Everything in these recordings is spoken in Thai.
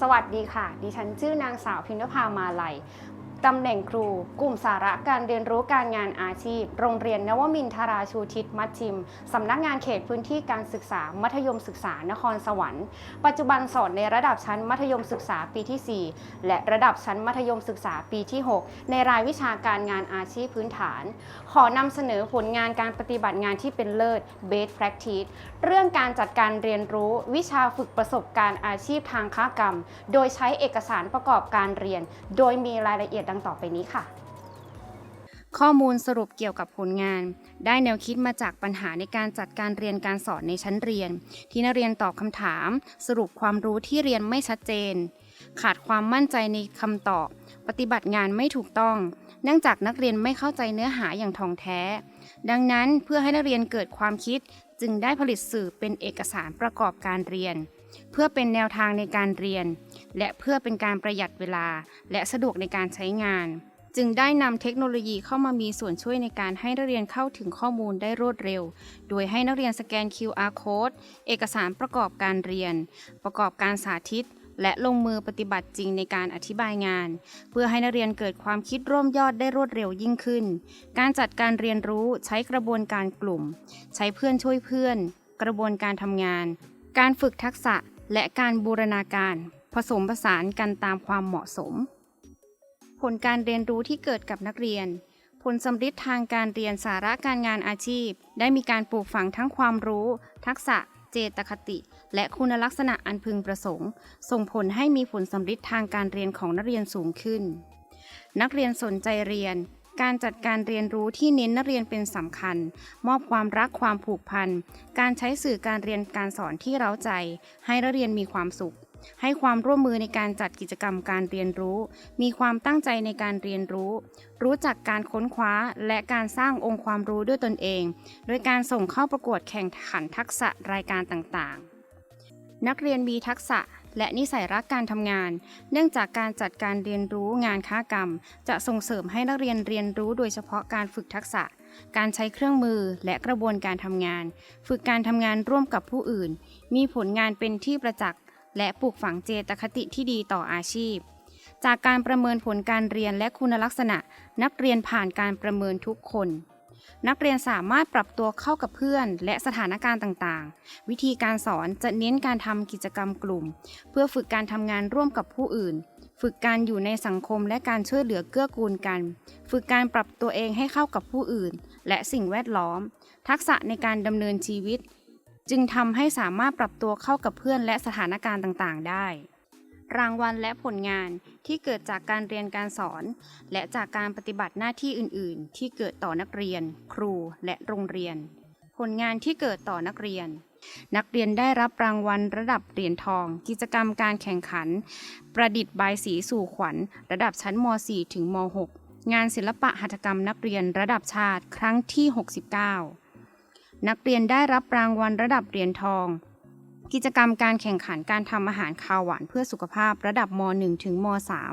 สวัสดีค่ะ ดิฉันชื่อนางสาวพิมพภามาลัย ตำแหน่งครู กลุ่มสาระการเรียนรู้การงานอาชีพ โรงเรียนนวมินทราชูทิศมัชชิม สำนักงานเขตพื้นที่การศึกษา มัธยมศึกษานครสวรรค์ ปัจจุบันสอนในระดับชั้นมัธยมศึกษาปีที่ 4 และระดับชั้นมัธยมศึกษาปีที่ 6 ในรายวิชาการงานอาชีพพื้นฐาน ขอนำเสนอผลงานการปฏิบัติงานที่เป็นเลิศ Best Practice เรื่องการจัดการเรียนรู้วิชาฝึกประสบการณ์อาชีพทางค้ากรรม โดยใช้เอกสารประกอบการเรียน โดยมีรายละเอียดดังต่อไปนี้ค่ะ ข้อมูลสรุปเกี่ยวกับผลงาน ได้แนวคิดมาจากปัญหาในการจัดการเรียนการสอนในชั้นเรียน ที่นักเรียนตอบคำถาม สรุปความรู้ที่เรียนไม่ชัดเจน ขาดความมั่นใจในคำตอบ ปฏิบัติงานไม่ถูกต้อง เนื่องจากนักเรียนไม่เข้าใจเนื้อหาอย่างท่องแท้ ดังนั้นเพื่อให้นักเรียนเกิดความคิดจึงได้ผลิตสื่อเป็นเอกสารประกอบการเรียน เพื่อเป็นแนวทางในการเรียน และเพื่อเป็นการประหยัดเวลา และสะดวกในการใช้งาน จึงได้นำเทคโนโลยีเข้ามามีส่วนช่วยในการให้นักเรียนเข้าถึงข้อมูลได้รวดเร็ว โดยให้นักเรียนสแกน QR code เอกสารประกอบการเรียน ประกอบการสาธิต และลงมือปฏิบัติจริงในการอธิบายงาน เพื่อให้นักเรียนเกิดความคิดร่วมยอดได้รวดเร็วยิ่งขึ้น การจัดการเรียนรู้ใช้กระบวนการกลุ่ม ใช้เพื่อนช่วยเพื่อน กระบวนการทำงาน การฝึกทักษะและการบูรณาการ ผสมผสานกันตามความเหมาะสม ผลการเรียนรู้ที่เกิดกับนักเรียน ผลสำฤทธิ์ทางการเรียนสาระการงานอาชีพ ได้มีการปลูกฝังทั้งความรู้ ทักษะ เจตคติ และคุณลักษณะอันพึงประสงค์ ส่งผลให้มีผลสำฤทธิ์ทางการเรียนของนักเรียนสูงขึ้น นักเรียนสนใจเรียนการจัดการเรียนรู้ที่เน้นนักเรียนเป็นสำคัญ มอบความรักความผูกพัน การใช้สื่อการเรียนการสอนที่เร้าใจ ให้นักเรียนมีความสุข ให้ความร่วมมือในการจัดกิจกรรมการเรียนรู้ มีความตั้งใจในการเรียนรู้ รู้จักการค้นคว้าและการสร้างองค์ความรู้ด้วยตนเอง โดยการส่งเข้าประกวดแข่งขันทักษะรายการต่างๆ นักเรียนมีทักษะและนิสัยรักการทำงาน เนื่องจากการจัดการเรียนรู้งานค้ากรรม จะส่งเสริมให้นักเรียนเรียนรู้โดยเฉพาะการฝึกทักษะ การใช้เครื่องมือและกระบวนการทำงาน ฝึกการทำงานร่วมกับผู้อื่น มีผลงานเป็นที่ประจักษ์ และปลูกฝังเจตคติที่ดีต่ออาชีพ จากการประเมินผลการเรียนและคุณลักษณะ นักเรียนผ่านการประเมินทุกคน นักเรียนสามารถปรับตัวเข้ากับเพื่อน และสถานการณ์ต่างๆ วิธีการสอนจะเน้นการทำกิจกรรมกลุ่ม เพื่อฝึกการทำงานร่วมกับผู้อื่น ฝึกการอยู่ในสังคมและการช่วยเหลือเกื้อกูลกัน ฝึกการปรับตัวเองให้เข้ากับผู้อื่น และสิ่งแวดล้อม ทักษะในการดำเนินชีวิต จึงทำให้สามารถปรับตัวเข้ากับเพื่อนและสถานการณ์ต่างๆ ได้ รางวัลและผลงานที่เกิดจากการเรียนการสอน และจากการปฏิบัติหน้าที่อื่น ๆ ที่เกิดต่อนักเรียน ครูและโรงเรียน ผลงานที่เกิดต่อนักเรียน นักเรียนได้รับรางวัลระดับเหรียญทอง กิจกรรมการแข่งขัน ประดิษฐ์ใบสีสู่ขวัญ ระดับชั้นม .4 ถึงม .6 งานศิลปะหัตถกรรมนักเรียนระดับชาติครั้งที่ 69 นักเรียนได้รับรางวัลระดับเหรียญทอง กิจกรรมการแข่งขันการทำอาหารคาวหวานเพื่อสุขภาพระดับม .1 ถึงม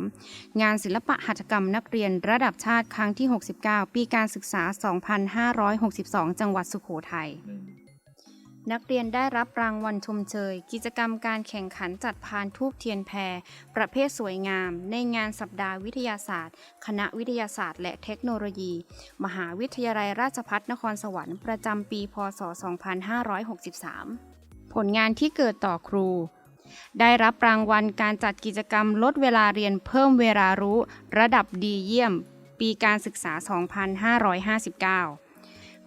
.3 งานศิลปะหัตถกรรมนักเรียนระดับชาติครั้งที่ 69 ปีการศึกษา 2562 จังหวัดสุโขทัย นักเรียนได้รับรางวัลชมเชย กิจกรรมการแข่งขันจัดพานทูบเทียนแพร ประเภทสวยงาม ในงานสัปดาห์วิทยาศาสตร์ คณะวิทยาศาสตร์ และเทคโนโลยี มหาวิทยาลัยราชภัฏนครสวรรค์ประจำปี พศ 2563 ผลงานที่เกิดต่อครูได้รับรางวัลการจัดกิจกรรมลดเวลาเรียนเพิ่มเวลารู้ ระดับดีเยี่ยม ปีการศึกษา 2559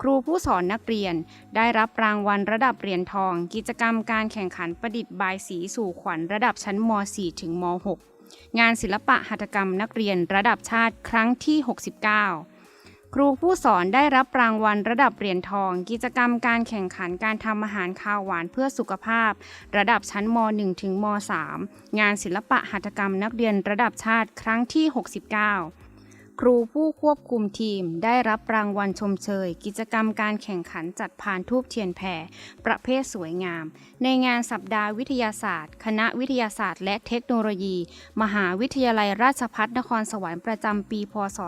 ครูผู้สอนนักเรียน ได้รับรางวัลระดับเหรียญทอง กิจกรรมการแข่งขันประดิษฐ์บายสีสู่ขวัญระดับชั้นม .4 ถึงม .6 งานศิลปะหัตถกรรมนักเรียนระดับชาติครั้งที่ 69ครูผู้สอนได้รับรางวัลระดับเหรียญทอง กิจกรรมการแข่งขันการทำอาหารคาวหวานเพื่อสุขภาพ ระดับชั้นม .1 ถึงม .3 งานศิลปะหัตถกรรมนักเรียนระดับชาติครั้งที่ 69 ครูผู้ควบคุมทีมได้รับรางวัลชมเชย กิจกรรมการแข่งขันจัดพานทูบเทียนแพรประเภทสวยงาม ในงานสัปดาห์วิทยาศาสตร์ คณะวิทยาศาสตร์ และเทคโนโลยี มหาวิทยาลัยราชภัฏนครสวรรค์ประจำปี พศ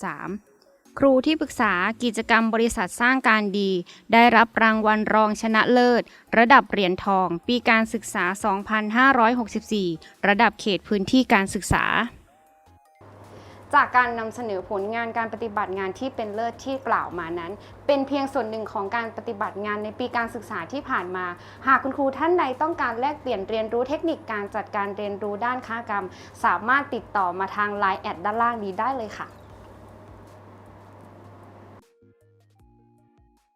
2563ครูที่ปรึกษากิจกรรมบริษัทสร้างการดี ได้รับรางวัลรองชนะเลิศ ระดับเหรียญทอง ปีการศึกษา 2564 ระดับเขตพื้นที่การศึกษา จากการนำเสนอผลงานการปฏิบัติงานที่เป็นเลิศที่กล่าวมานั้น เป็นเพียงส่วนหนึ่งของการปฏิบัติงานในปีการศึกษาที่ผ่านมา หากคุณครูท่านใดต้องการแลกเปลี่ยนเรียนรู้เทคนิคการจัดการเรียนรู้ด้านค้ากรรม สามารถติดต่อมาทาง Line แอดด้านล่างนี้ได้เลยค่ะ